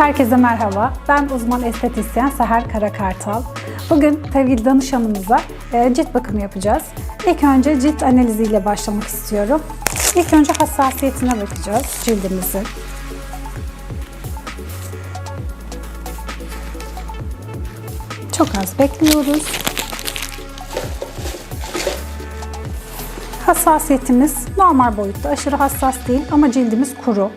Herkese merhaba. Ben uzman estetisyen Seher Karakartal. Bugün sevgili danışanımıza e, cilt bakımı yapacağız. İlk önce cilt analiziyle başlamak istiyorum. İlk önce hassasiyetine bakacağız cildimizin. Çok az bekliyoruz. Hassasiyetimiz normal boyutta, aşırı hassas değil ama cildimiz kuru.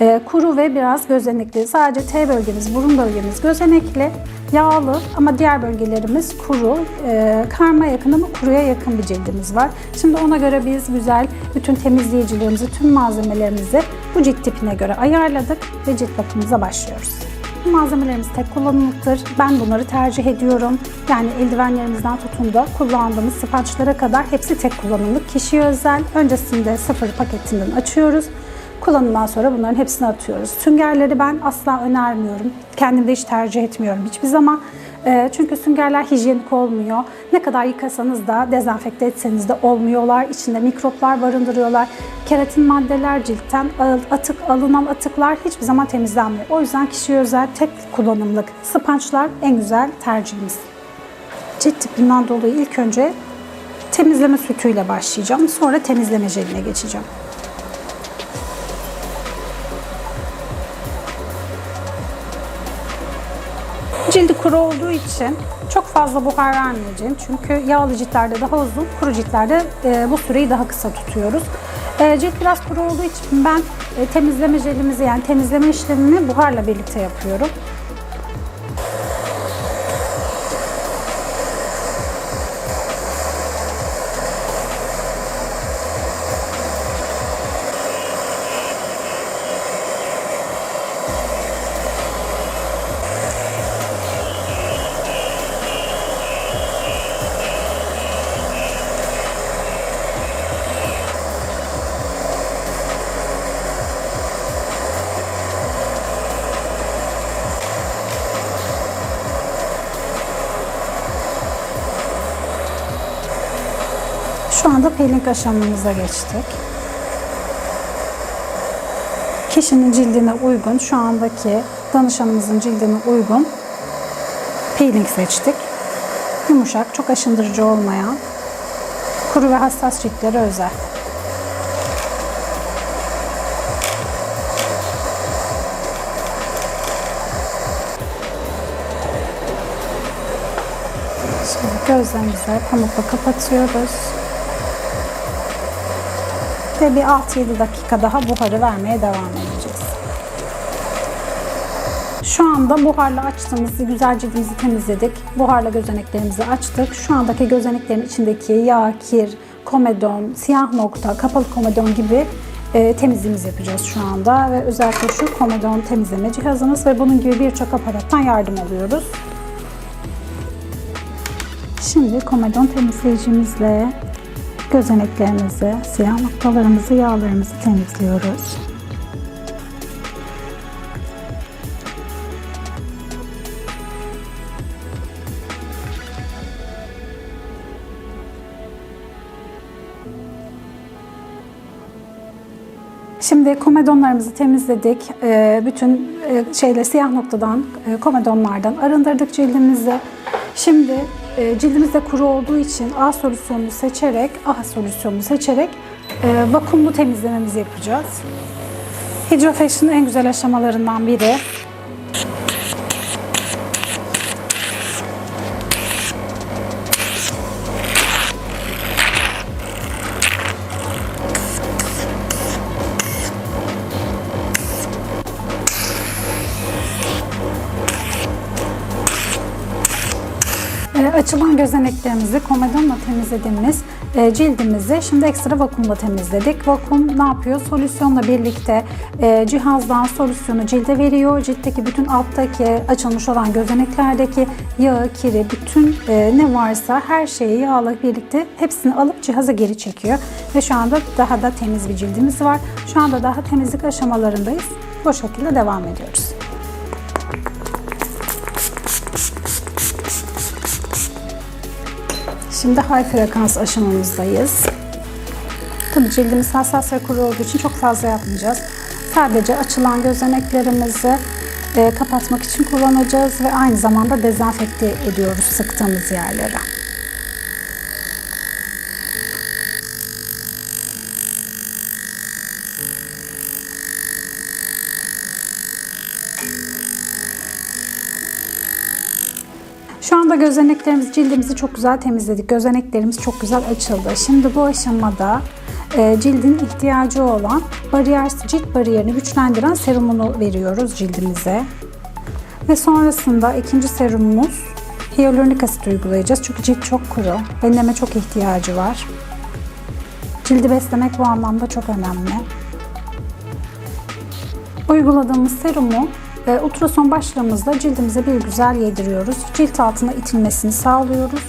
Ee, kuru ve biraz gözenekli. Sadece T bölgemiz, burun bölgemiz gözenekli, yağlı ama diğer bölgelerimiz kuru. Ee, karma yakın ama kuruya yakın bir cildimiz var. Şimdi ona göre biz güzel bütün temizleyicilerimizi, tüm malzemelerimizi bu cilt tipine göre ayarladık ve cilt bakımımıza başlıyoruz. Malzemelerimiz tek kullanımlıktır. Ben bunları tercih ediyorum. Yani eldivenlerimizden tutun da kullandığımız sponge'lara kadar hepsi tek kullanımlık. Kişiye özel. Öncesinde sıfır paketinden açıyoruz. Kullanımdan sonra bunların hepsini atıyoruz. Süngerleri ben asla önermiyorum. Kendim de hiç tercih etmiyorum hiçbir zaman. Ee, Çünkü süngerler hijyenik olmuyor. Ne kadar yıkasanız da, dezenfekte etseniz de olmuyorlar. İçinde mikroplar barındırıyorlar. Keratin maddeler ciltten atık, alınan atıklar hiçbir zaman temizlenmiyor. O yüzden kişiye özel tek kullanımlık sponge'lar en güzel tercihimiz. Cilt tipinden dolayı ilk önce temizleme sütüyle başlayacağım. Sonra temizleme jeline geçeceğim. Cildi kuru olduğu için çok fazla buhar vermeyeceğim. Çünkü yağlı ciltlerde daha uzun, kuru ciltlerde e, bu süreyi daha kısa tutuyoruz. E, cilt biraz kuru olduğu için ben e, temizleme jelimizi yani temizleme işlemini buharla birlikte yapıyorum. Şu anda peeling aşamamıza geçtik. Kişinin cildine uygun, şu andaki danışanımızın cildine uygun peeling seçtik. Yumuşak, çok aşındırıcı olmayan, kuru ve hassas ciltlere özel. Şimdi gözlerimizi pamukla kapatıyoruz. Ve bir 6-7 dakika daha buharı vermeye devam edeceğiz. Şu anda buharla açtığımız güzel cildimizi temizledik. Buharla gözeneklerimizi açtık. Şu andaki gözeneklerin içindeki yağ, kir, komedon, siyah nokta, kapalı komedon gibi e, temizliğimizi yapacağız şu anda. Ve özellikle şu komedon temizleme cihazımız ve bunun gibi birçok aparattan yardım alıyoruz. Şimdi komedon temizleyicimizle gözeneklerimizi, siyah noktalarımızı, yağlarımızı temizliyoruz. Şimdi komedonlarımızı temizledik. Ee, Bütün e, şeyle siyah noktadan, e, komedonlardan arındırdık cildimizi. Şimdi e, cildimiz de kuru olduğu için A solüsyonunu seçerek, A solüsyonunu seçerek e, vakumlu temizlememizi yapacağız. Hydrofacial'ın en güzel aşamalarından biri. Açılan gözeneklerimizi komedonla temizlediğimiz e, cildimizi şimdi ekstra vakumla temizledik. Vakum ne yapıyor? Solüsyonla birlikte e, cihazdan solüsyonu cilde veriyor. Ciltteki bütün alttaki açılmış olan gözeneklerdeki yağı, kiri, bütün e, ne varsa her şeyi yağla birlikte hepsini alıp cihaza geri çekiyor. Ve şu anda daha da temiz bir cildimiz var. Şu anda daha temizlik aşamalarındayız. Bu şekilde devam ediyoruz. Şimdi high frekans aşamamızdayız. Tabii cildimiz hassas ve kuru olduğu için çok fazla yapmayacağız. Sadece açılan gözeneklerimizi e, kapatmak için kullanacağız ve aynı zamanda dezenfekte ediyoruz sıktığımız yerlere. Şu anda gözeneklerimiz, cildimizi çok güzel temizledik. Gözeneklerimiz çok güzel açıldı. Şimdi bu aşamada e, cildin ihtiyacı olan bariyer, cilt bariyerini güçlendiren serumunu veriyoruz cildimize. Ve sonrasında ikinci serumumuz hyaluronik asit uygulayacağız. Çünkü cilt çok kuru ve çok ihtiyacı var. Cildi beslemek bu anlamda çok önemli. Uyguladığımız serumu e, ultrason başlığımızda cildimize bir güzel yediriyoruz. Cilt altına itilmesini sağlıyoruz.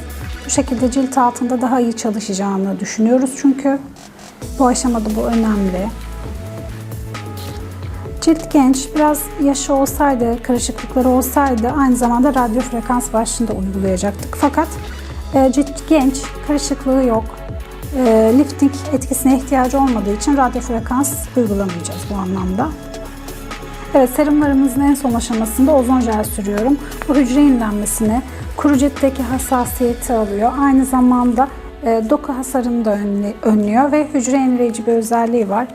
Bu şekilde cilt altında daha iyi çalışacağını düşünüyoruz çünkü. Bu aşamada bu önemli. Cilt genç, biraz yaşı olsaydı, kırışıklıkları olsaydı aynı zamanda radyo frekans başlığında uygulayacaktık. Fakat e, cilt genç, kırışıklığı yok. E, lifting etkisine ihtiyacı olmadığı için radyo frekans uygulamayacağız bu anlamda. Evet serumlarımızın en son aşamasında ozon jel sürüyorum. Bu hücre yenilenmesini, kuru ciltteki hassasiyeti alıyor. Aynı zamanda e, doku hasarını da önlüyor ve hücre yenileyici bir özelliği var.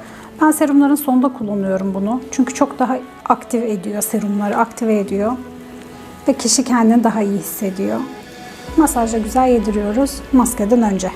Ben serumların sonunda kullanıyorum bunu. Çünkü çok daha aktif ediyor serumları, aktive ediyor. Ve kişi kendini daha iyi hissediyor. Masajla güzel yediriyoruz maskeden önce.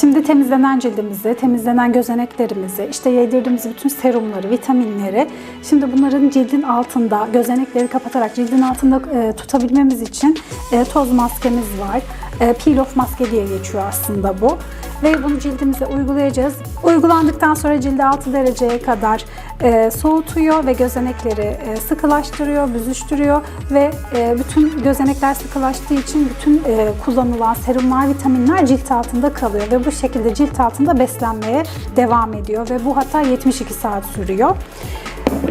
Şimdi temizlenen cildimizi, temizlenen gözeneklerimizi, işte yedirdiğimiz bütün serumları, vitaminleri, şimdi bunların cildin altında, gözenekleri kapatarak cildin altında e, tutabilmemiz için e, toz maskemiz var. E, peel off maske diye geçiyor aslında bu. Ve bunu cildimize uygulayacağız. Uygulandıktan sonra cildi 6 dereceye kadar e, soğutuyor ve gözenekleri e, sıkılaştırıyor, büzüştürüyor ve bütün gözenekler sıkılaştığı için bütün kullanılan serumlar, vitaminler cilt altında kalıyor ve bu şekilde cilt altında beslenmeye devam ediyor ve bu hatta 72 saat sürüyor.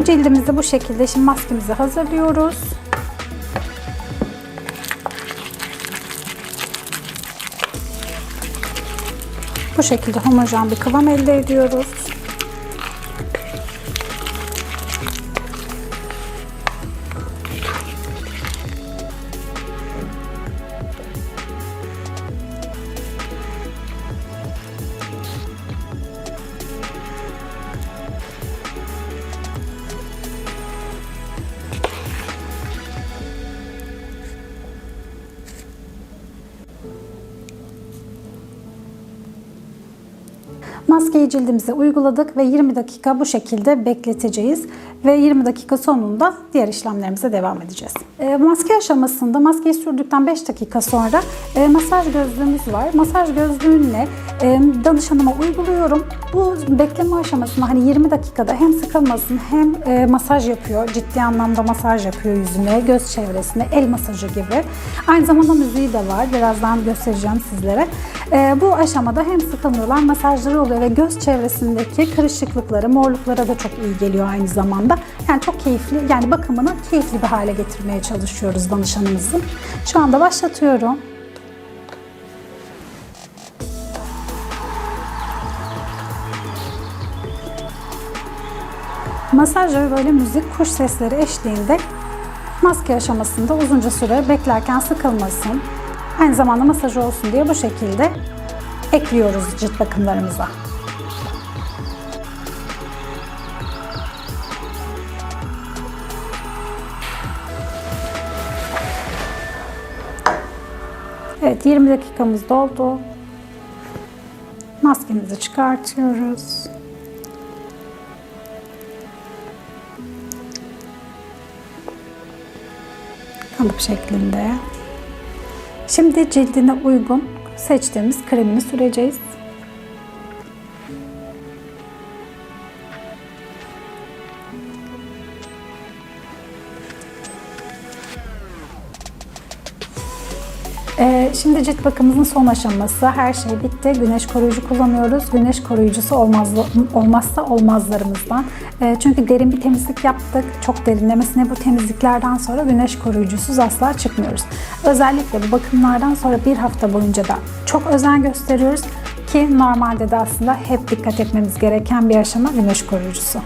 Cildimizi bu şekilde şimdi maskemizi hazırlıyoruz. Bu şekilde homojen bir kıvam elde ediyoruz. Maskeyi cildimize uyguladık ve 20 dakika bu şekilde bekleteceğiz. Ve 20 dakika sonunda diğer işlemlerimize devam edeceğiz. E, maske aşamasında maskeyi sürdükten 5 dakika sonra e, masaj gözlüğümüz var. Masaj gözlüğünle e, danışanıma uyguluyorum. Bu bekleme aşamasında hani 20 dakikada hem sıkılmasın hem e, masaj yapıyor. Ciddi anlamda masaj yapıyor yüzüne, göz çevresine, el masajı gibi. Aynı zamanda müziği de var. Birazdan göstereceğim sizlere. E, bu aşamada hem sıkılmıyorlar, masajları oluyor ve göz çevresindeki kırışıklıkları, morluklara da çok iyi geliyor aynı zamanda. Yani çok keyifli, yani bakımını keyifli bir hale getirmeye çalışıyoruz danışanımızın. Şu anda başlatıyorum. Masaj ve böyle müzik, kuş sesleri eşliğinde maske aşamasında uzunca süre beklerken sıkılmasın. Aynı zamanda masaj olsun diye bu şekilde ekliyoruz cilt bakımlarımıza. Evet 20 dakikamız doldu. Maskemizi çıkartıyoruz. kalıp şeklinde. Şimdi cildine uygun seçtiğimiz kremini süreceğiz. Şimdi cilt bakımımızın son aşaması. Her şey bitti. Güneş koruyucu kullanıyoruz. Güneş koruyucusu olmaz, olmazsa olmazlarımızdan. Ee, çünkü derin bir temizlik yaptık. Çok derinlemesine bu temizliklerden sonra güneş koruyucusuz asla çıkmıyoruz. Özellikle bu bakımlardan sonra bir hafta boyunca da çok özen gösteriyoruz ki normalde de aslında hep dikkat etmemiz gereken bir aşama güneş koruyucusu.